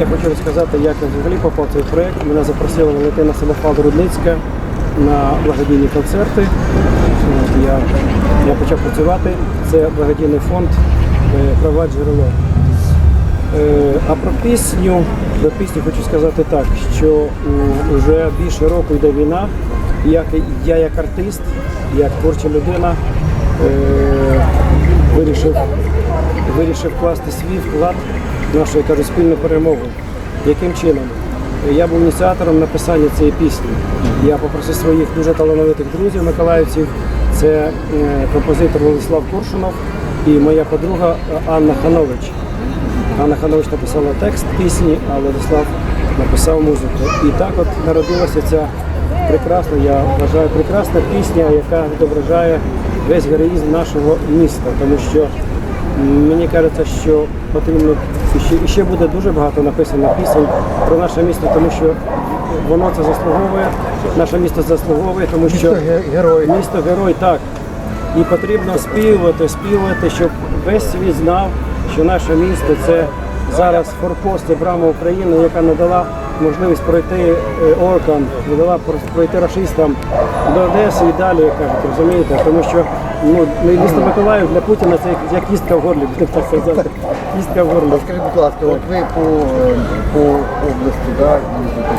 Я хочу розказати, як я взагалі попав цей проєкт. Мене запросила Валентина Самофал Рудницька на благодійні концерти. Я, я почав працювати. Це благодійний фонд е, Права джерело. Е, А про пісню, про пісню хочу сказати так, що вже більше року йде війна. Як я як артист, як творча людина е, вирішив, вирішив вкласти свій вклад нашу, я кажу, спільну перемогу. Яким чином? Я був ініціатором написання цієї пісні. Я попросив своїх дуже талановитих друзів миколаївців. Це е, композитор Владислав Куршунов і моя подруга е, Анна Ханович. Анна Ханович написала текст пісні, а Владислав написав музику. І так от народилася ця прекрасна, я вважаю, прекрасна пісня, яка відображає весь героїзм нашого міста. Тому що мені кажеться, що потрібно ще, ще буде дуже багато написано пісень про наше місто, тому що воно це заслуговує, наше місто заслуговує, тому що Місто герой. Місто герой, так. І потрібно співати, співати, щоб весь світ знав, що наше місто це зараз форпост і брама України, яка надала можливість пройти оркам, не дала пройти рашистам до Одеси і далі, кажуть, розумієте? Тому що ну, місто Миколаїв для Путіна це як, кістка в горлі, будемо так сказати. Кістка в горлі. Скажіть, будь ласка, от ви по, е, по області да,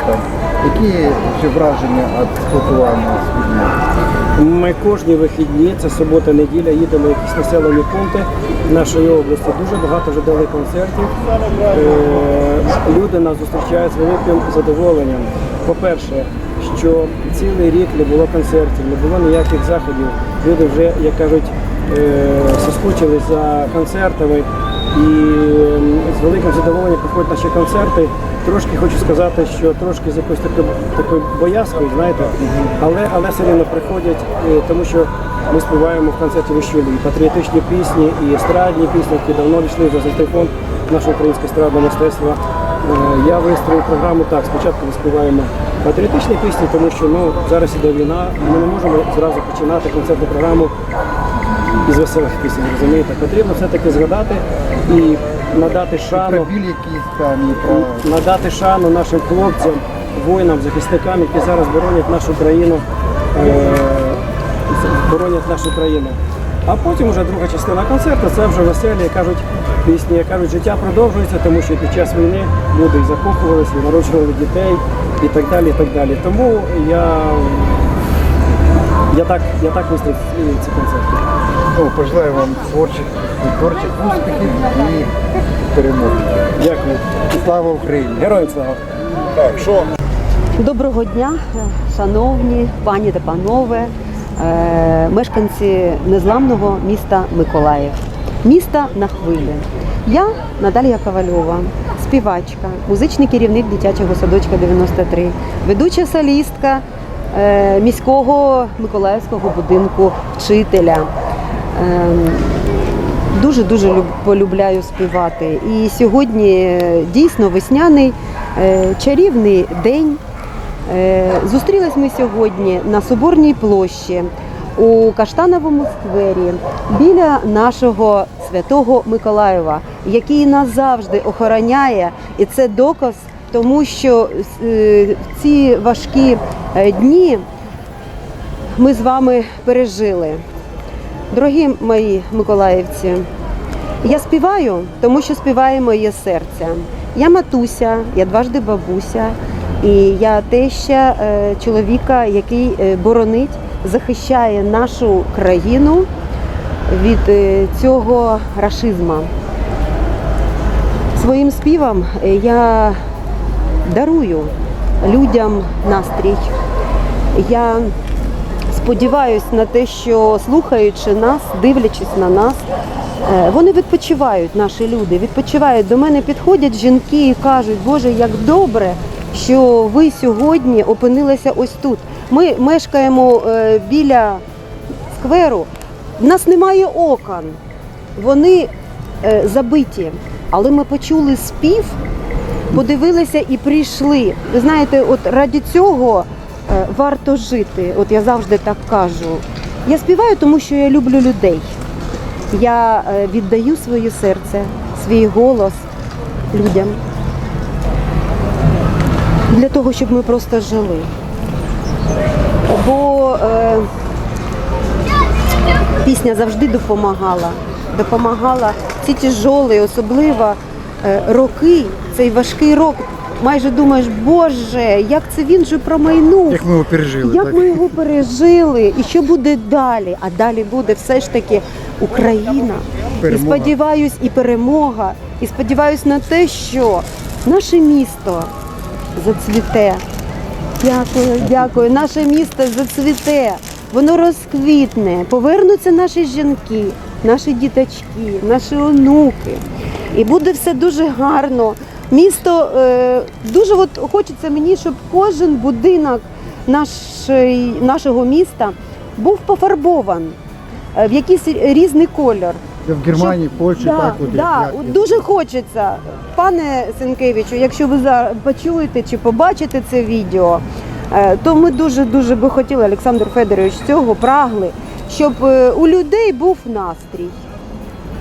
там. Які ще враження від спілкування з людьми? Ми кожні вихідні, це субота, неділя, їдемо в якісь населені пункти нашої області. Дуже багато вже дали концертів. Е, Люди нас зустрічають з великим задоволенням. По-перше, що цілий рік не було концертів, не було ніяких заходів. Люди вже, як кажуть, е, соскучили за концертами і з великим задоволенням приходять наші концерти. Трошки хочу сказати, що трошки з якоюсь такою, такою боязкою, знаєте, але, але все одно приходять, тому що ми співаємо в концерті вищулі і патріотичні пісні, і естрадні пісні, які давно йшли за золотий фонд нашого українського естрадного мистецтва. Е, Я вистроїв програму так. Спочатку ми співаємо патріотичні пісні, тому що ну, зараз іде війна, ми не можемо зразу починати концертну програму із веселих пісень, розумієте? Потрібно все-таки згадати і надати шану біль якісь там і про надати шану нашим хлопцям, воїнам, захисникам, які зараз боронять нашу країну, е, боронять нашу країну. А потім вже друга частина концерту це вже веселі, кажуть пісні, кажуть, життя продовжується, тому що під час війни люди закохувалися, народжували дітей і так далі. і так далі. Тому я, я так, я так вистрів ці концерти. Ну, пожелаю вам творчих, творчих успіхів і перемоги. Дякую. Слава Україні! Героям слава! Доброго дня, шановні пані та панове, е, мешканці незламного міста Миколаїв, міста на хвилі. Я Наталія Ковальова, співачка, музичний керівник дитячого садочка 93, ведуча солістка е, міського Миколаївського будинку вчителя. Ем, дуже дуже полюбляю співати. І сьогодні е, дійсно весняний е, чарівний день. Е, Зустрілись ми сьогодні на Соборній площі у Каштановому сквері біля нашого святого Миколаєва, який нас завжди охороняє, і це доказ тому, що в ці важкі дні ми з вами пережили. Дорогі мої миколаївці, я співаю, тому що співає моє серце. Я матуся, я дважди бабуся, і я теща е, чоловіка, який е, боронить, захищає нашу країну від е, цього рашизма. Своїм співом я дарую людям настрій. Я сподіваюсь на те, що слухаючи нас, дивлячись на нас, е, вони відпочивають, наші люди, відпочивають. До мене підходять жінки і кажуть, Боже, як добре, що ви сьогодні опинилися ось тут. Ми мешкаємо е, біля скверу. В нас немає окон, вони е, забиті. Але ми почули спів, подивилися і прийшли. Ви знаєте, от раді цього варто жити. От я завжди так кажу. Я співаю, тому що я люблю людей. Я е, віддаю своє серце, свій голос людям. для того, щоб ми просто жили. Бо е, пісня завжди допомагала. Допомагала ці тяжолі, особливо е, роки, цей важкий рок. Майже думаєш, Боже, як це він же промайнув. Як ми його пережили, Як так? ми його пережили, і що буде далі? А далі буде все ж таки Україна. Перемога. І сподіваюсь, і перемога. І сподіваюсь на те, що наше місто зацвіте. Дякую, дякую. Наше місто зацвіте, воно розквітне, повернуться наші жінки, наші діточки, наші онуки. І буде все дуже гарно. Місто е, дуже от хочеться мені, щоб кожен будинок нашої, нашого міста був пофарбований е, в якийсь різний кольор. В Германії, Польщі, Да, так от. да, як- от дуже хочеться. Пане Сенкевичу, якщо ви зараз почуєте чи побачите це відео, е, то ми дуже дуже би хотіли, Олександр Федорович, цього прагли, щоб у людей був настрій.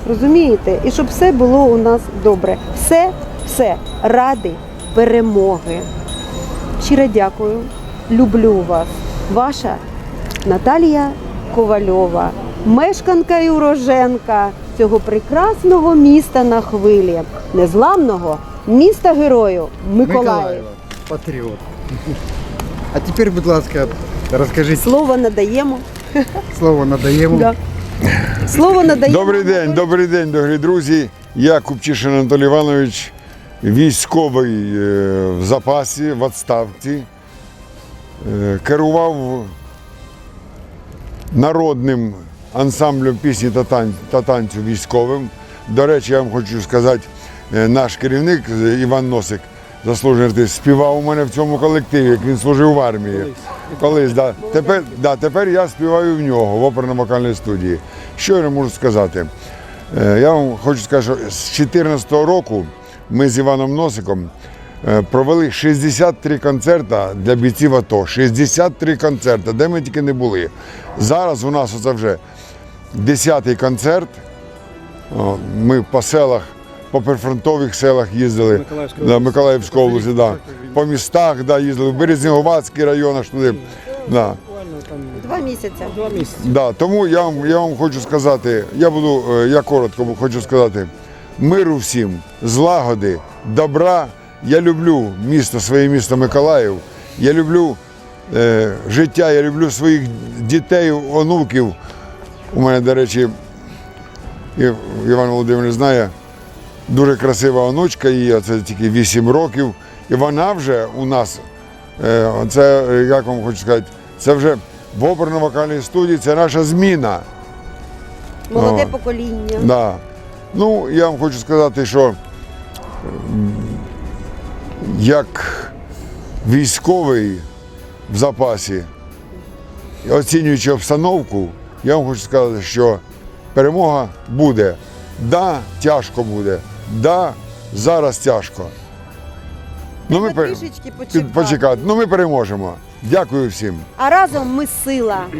Розумієте? І щоб все було у нас добре. Все, все ради перемоги. Щиро дякую. Люблю вас. Ваша Наталія Ковальова, мешканка і уроженка цього прекрасного міста на хвилі, незламного міста герою Миколаїв. Миколаєва, патріот. А тепер, будь ласка, розкажіть, Слово надаємо. слово надаємо. Да. Слово надаємо. Добрий день, добрий день, дорогі друзі. Я Купчишин Анатолій Іванович, військовий е, в запасі, в відставці. Е, Керував народним ансамблем пісні та тан- та танцю військовим. До речі, я вам хочу сказати, е, наш керівник Іван Носик, заслужений артист, співав у мене в цьому колективі, як він служив в армії. Колись, да. Тепер, да, тепер я співаю в нього в оперно-вокальній студії. Що я можу сказати? Е, Я вам хочу сказати, що з 2014 року ми з Іваном Носиком е, провели 63 концерти для бійців АТО. 63 концерти, де ми тільки не були. Зараз у нас оце вже 10-й концерт. Ми по селах, по прифронтових селах їздили. Миколаївська Да, область. Да. по містах да, їздили, в Березнеговацький район аж туди. Да. Два місяці. два місяці. Да, тому я вам, я вам хочу сказати, я буду, е, я коротко хочу сказати, миру всім, злагоди, добра. Я люблю місто, своє місто Миколаїв. Я люблю е, життя, я люблю своїх дітей, онуків. У мене, до речі, Іван Володимирович знає, дуже красива онучка її, це тільки 8 років. І вона вже у нас, е, це, як вам хочу сказати, це вже в оперно-вокальній студії, це наша зміна. Молоде О. покоління. Да. Ну, я вам хочу сказати, що як військовий в запасі, оцінюючи обстановку, я вам хочу сказати, що перемога буде. Да, тяжко буде. Да, зараз тяжко. Ну, ми пер- трішечки під- почекати. почекати. Ну, ми переможемо. Дякую всім. А разом ми сила.